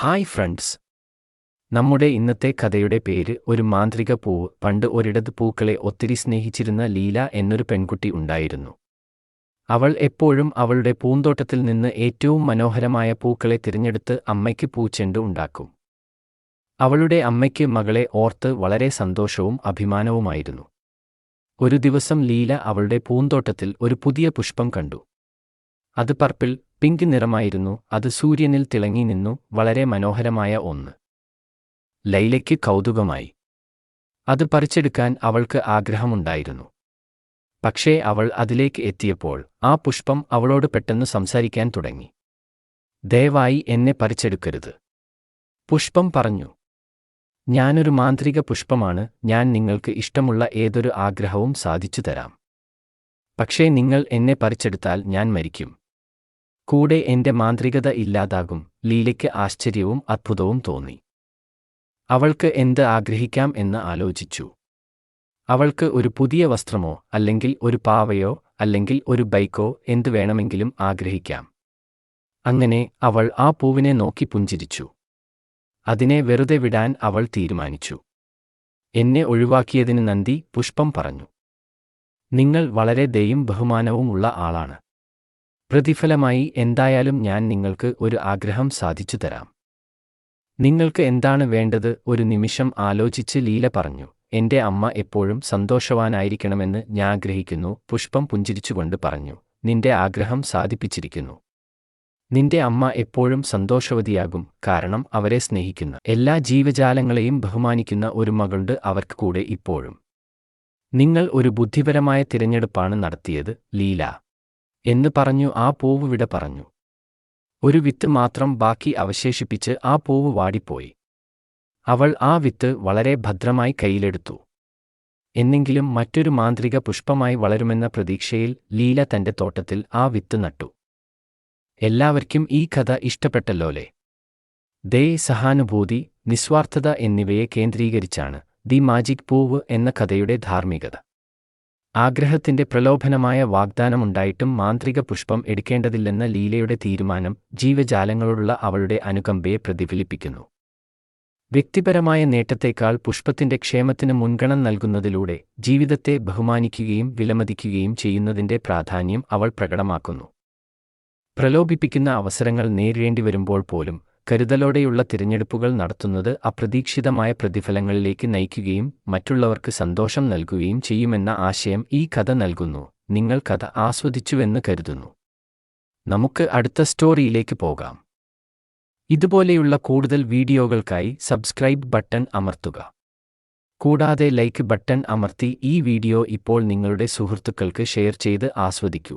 Hi friends നമ്മുടെ ഇന്നത്തെ കഥയുടെ പേര് ഒരു മാന്ത്രിക പൂവ്. പണ്ട് ഒരിടത് പൂക്കളെ ഒത്തിരി സ്നേഹിച്ചിരുന്ന ലീല എന്നൊരു പെൺകുട്ടി ഉണ്ടായിരുന്നു. അവൾ എപ്പോഴും അവളുടെ പൂന്തോട്ടത്തിൽ നിന്ന് ഏറ്റവും മനോഹരമായ പൂക്കളെ തിരഞ്ഞെടുത്ത് അമ്മയ്ക്ക് പൂച്ചെണ്ട് ഉണ്ടാക്കും. അവളുടെ അമ്മയ്ക്ക് മകളെ ഓർത്ത് വളരെ സന്തോഷവും അഭിമാനവുമായിരുന്നു. ഒരു ദിവസം ലീല അവളുടെ പൂന്തോട്ടത്തിൽ ഒരു പുതിയ പുഷ്പം കണ്ടു. അത് പർപ്പിൾ പിങ്ക് നിറമായിരുന്നു. അത് സൂര്യനിൽ തിളങ്ങി നിന്നു. വളരെ മനോഹരമായ ഒന്ന്. ലൈലയ്ക്ക് കൗതുകമായി. അത് പറിച്ചെടുക്കാൻ അവൾക്ക് ആഗ്രഹമുണ്ടായിരുന്നു. പക്ഷേ അവൾ അതിലേക്ക് എത്തിയപ്പോൾ ആ പുഷ്പം അവളോട് പെട്ടെന്ന് സംസാരിക്കാൻ തുടങ്ങി. ദയവായി എന്നെ പറിച്ചെടുക്കരുത്. പുഷ്പം പറഞ്ഞു. ഞാനൊരു മാന്ത്രിക പുഷ്പമാണ്. ഞാൻ നിങ്ങൾക്ക് ഇഷ്ടമുള്ള ഏതൊരു ആഗ്രഹവും സാധിച്ചു തരാം. പക്ഷേ നിങ്ങൾ എന്നെ പറിച്ചെടുത്താൽ ഞാൻ മരിക്കും. കൂടെ എന്റെ മാന്ത്രികത ഇല്ലാതാകും. ലീലയ്ക്ക് ആശ്ചര്യവും അത്ഭുതവും തോന്നി. അവൾക്ക് എന്ത് ആഗ്രഹിക്കാം എന്ന് ആലോചിച്ചു. അവൾക്ക് ഒരു പുതിയ വസ്ത്രമോ അല്ലെങ്കിൽ ഒരു പാവയോ അല്ലെങ്കിൽ ഒരു ബൈക്കോ എന്തു വേണമെങ്കിലും ആഗ്രഹിക്കാം. അങ്ങനെ അവൾ ആ പൂവിനെ നോക്കി പുഞ്ചിരിച്ചു. അതിനെ വെറുതെ വിടാൻ അവൾ തീരുമാനിച്ചു. എന്നെ ഒഴിവാക്കിയതിന് നന്ദി പുഷ്പം പറഞ്ഞു. നിങ്ങൾ വളരെ ദയും ബഹുമാനവുമുള്ള ആളാണ്. പ്രതിഫലമായി എന്തായാലും ഞാൻ നിങ്ങൾക്ക് ഒരു ആഗ്രഹം സാധിച്ചു തരാം. നിങ്ങൾക്ക് എന്താണ് വേണ്ടത്? ഒരു നിമിഷം ആലോചിച്ച് ലീല പറഞ്ഞു. എന്റെ അമ്മ എപ്പോഴും സന്തോഷവാനായിരിക്കണമെന്ന് ഞാൻ ആഗ്രഹിക്കുന്നു. പുഷ്പം പുഞ്ചിരിച്ചുകൊണ്ട് പറഞ്ഞു. നിന്റെ ആഗ്രഹം സാധിപ്പിച്ചിരിക്കുന്നു. നിന്റെ അമ്മ എപ്പോഴും സന്തോഷവതിയാകും. കാരണം അവരെ സ്നേഹിക്കുന്ന എല്ലാ ജീവജാലങ്ങളെയും ബഹുമാനിക്കുന്ന ഒരു മകളുണ്ട് അവർക്ക് കൂടെ ഇപ്പോഴും. നിങ്ങൾ ഒരു ബുദ്ധിപരമായ തിരഞ്ഞെടുപ്പാണ് നടത്തിയത് ലീല. എന്ന് പറഞ്ഞു ആ പൂവ് വിട പറഞ്ഞു. ഒരു വിത്ത് മാത്രം ബാക്കി അവശേഷിപ്പിച്ച് ആ പൂവ് വാടിപ്പോയി. അവൾ ആ വിത്ത് വളരെ ഭദ്രമായി കയ്യിലെടുത്തു. എന്നെങ്കിലും മറ്റൊരു മാന്ത്രിക പുഷ്പമായി വളരുമെന്ന പ്രതീക്ഷയിൽ ലീല തന്റെ തോട്ടത്തിൽ ആ വിത്ത് നട്ടു. എല്ലാവർക്കും ഈ കഥ ഇഷ്ടപ്പെട്ടല്ലോലെ? ദേ സഹാനുഭൂതി നിസ്വാർത്ഥത എന്നിവയെ കേന്ദ്രീകരിച്ചാണ് ദി മാജിക് പൂവ് എന്ന കഥയുടെ ധാർമ്മികത. ആഗ്രഹത്തിന്റെ പ്രലോഭനമായ വാഗ്ദാനമുണ്ടായിട്ടും മാന്ത്രിക പുഷ്പം എടുക്കേണ്ടതില്ലെന്ന ലീലയുടെ തീരുമാനം ജീവജാലങ്ങളോടുള്ള അവളുടെ അനുകമ്പയെ പ്രതിഫലിപ്പിക്കുന്നു. വ്യക്തിപരമായ നേട്ടത്തേക്കാൾ പുഷ്പത്തിന്റെ ക്ഷേമത്തിന് മുൻഗണന നൽകുന്നതിലൂടെ ജീവിതത്തെ ബഹുമാനിക്കുകയും വിലമതിക്കുകയും ചെയ്യുന്നതിന്റെ പ്രാധാന്യം അവൾ പ്രകടമാക്കുന്നു. പ്രലോഭിപ്പിക്കുന്ന അവസരങ്ങൾ നേരിടേണ്ടി വരുമ്പോൾ പോലും കരുതലോടെയുള്ള തിരഞ്ഞെടുപ്പുകൾ നടത്തുന്നത് അപ്രതീക്ഷിതമായ പ്രതിഫലങ്ങളിലേക്ക് നയിക്കുകയും മറ്റുള്ളവർക്ക് സന്തോഷം നൽകുകയും ചെയ്യുമെന്ന ആശയം ഈ കഥ നൽകുന്നു. നിങ്ങൾ കഥ ആസ്വദിച്ചുവെന്ന് കരുതുന്നു. നമുക്ക് അടുത്ത സ്റ്റോറിയിലേക്ക് പോകാം. ഇതുപോലെയുള്ള കൂടുതൽ വീഡിയോകൾക്കായി സബ്സ്ക്രൈബ് ബട്ടൺ അമർത്തുക. കൂടാതെ ലൈക്ക് ബട്ടൺ അമർത്തി ഈ വീഡിയോ ഇപ്പോൾ നിങ്ങളുടെ സുഹൃത്തുക്കൾക്ക് ഷെയർ ചെയ്ത് ആസ്വദിക്കൂ.